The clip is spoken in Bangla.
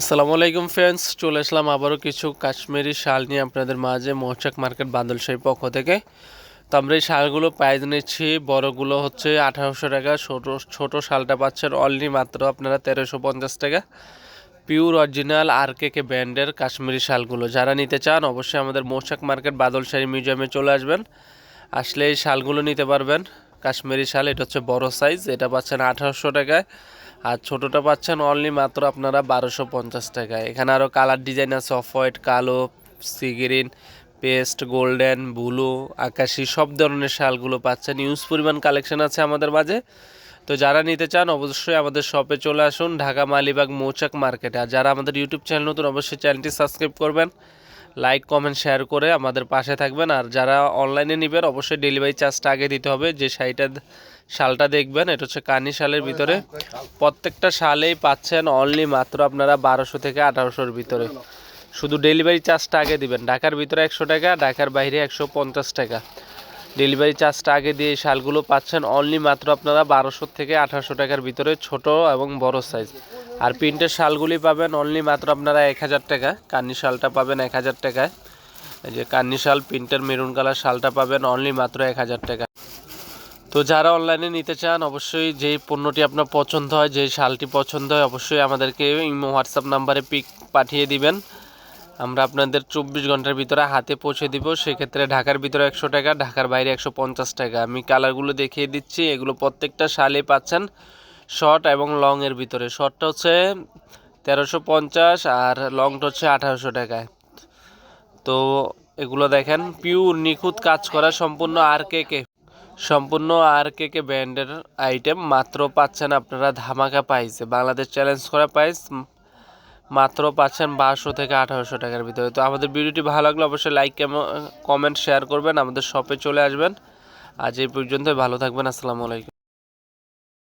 আসসালামু আলাইকুম ফ্রেন্ডস চলে আসলাম আবারও কিছু কাশ্মীরি শাল নিয়ে আপনাদের মাঝে মৌচাক মার্কেট বাদলশাহী পক্ষ থেকে। তো আমরা এই শালগুলো প্রাইস নিচ্ছি, বড়গুলো হচ্ছে আঠারোশো টাকা, ছোটো ছোটো শালটা পাচ্ছেন অনলি মাত্র আপনারা তেরোশো পঞ্চাশ টাকা। পিওর অরিজিনাল আর কে কে ব্র্যান্ডের কাশ্মীরি শালগুলো। যারা নিতে চান অবশ্যই আমাদের মৌচাক মার্কেট বাদলশাহী মিউজিয়ামে চলে আসবেন। আসলে এই শালগুলো নিতে পারবেন। কাশ্মীরি শাল, এটা হচ্ছে বড় সাইজ এটা পাচ্ছেন আঠারোশো টাকায়। আর ছোটোটা পাচ্ছেন অনলি মাত্র আপনারা বারোশো পঞ্চাশ টাকায়। এখানে আরও কালার ডিজাইন আছে অফ হোয়াইট কালো sea green paste golden blue আকাশি, সব ধরনের শালগুলো পাচ্ছেন। ইউজ পরিমাণ কালেকশন আছে আমাদের মাঝে। তো যারা নিতে চান, অবশ্যই আমাদের শপে চলে আসুন, ঢাকা মালিবাগ মৌচাক মার্কেটে আর যারা আমাদের ইউটিউব চ্যানেল নতুন, অবশ্যই চ্যানেলটি সাবস্ক্রাইব করবেন। লাইক কমেন্ট শেয়ার করে আমাদের পাশে থাকবেন। আর যারা অনলাইনে নেবেন, অবশ্যই ডেলিভারি চার্জটা আগে দিতে হবে। যে শাড়িটা, শালটা দেখবেন, এটা হচ্ছে কানি শালের ভিতরে। প্রত্যেকটা শালেই পাচ্ছেন অনলি মাত্র আপনারা বারোশো থেকে আঠারোশোর ভিতরে। শুধু ডেলিভারি চার্জটা আগে দিবেন। ঢাকার ভিতরে একশো টাকা, ঢাকার বাইরে একশো পঞ্চাশ টাকা। ডেলিভারি চার্জটা আগে দিয়ে এই শালগুলো পাচ্ছেন অনলি মাত্র আপনারা বারোশো থেকে আঠারোশো টাকার ভিতরে, ছোট এবং বড় সাইজ আর প্রিন্টের শালগুলি পাবেন অনলি মাত্র আপনারা এক হাজার টাকা। কান্নি শালটা পাবেন এক হাজার টাকায় এই যে কান্নি শাল, প্রিন্টের মেরুন কালার শালটা পাবেন অনলি মাত্র এক হাজার টাকা। তো যারা অনলাইনে নিতে চান, অবশ্যই যেই পণ্যটি আপনার পছন্দ হয়, যেই শালটি পছন্দ হয়, অবশ্যই আমাদেরকে হোয়াটসঅ্যাপ নাম্বারে পিক পাঠিয়ে দিবেন। আমরা আপনাদের চব্বিশ ঘণ্টার ভিতরে হাতে পৌঁছে দিব। সেক্ষেত্রে ঢাকার ভিতরে একশো টাকা, ঢাকার বাইরে একশো পঞ্চাশ টাকা। আমি কালারগুলো দেখিয়ে দিচ্ছি। এগুলো প্রত্যেকটা শালে পাচ্ছেন। শর্ট এবং লং এর ভিতরে। শর্টটা হচ্ছে তেরোশো পঞ্চাশ আর লংটা হচ্ছে আঠারোশো টাকায়। তো এগুলো দেখেন পিওর নিখুঁত কাজ করা সম্পূর্ণ আর কে কে সম্পূর্ণ আর কে কে ব্র্যান্ডের আইটেম মাত্র পাচ্ছেন আপনারা ধামাকা পাইছে বাংলাদেশ চ্যালেঞ্জ করা প্রাইস মাত্র পাচ্ছেন বারোশো থেকে আঠারোশো টাকার ভিতরে। তো আমাদের ভিডিওটি ভালো লাগলে অবশ্যই লাইক কমেন্ট শেয়ার করবেন। আমাদের শপে চলে আসবেন। আজ এই পর্যন্ত ভালো থাকবেন, আসসালামু আলাইকুম।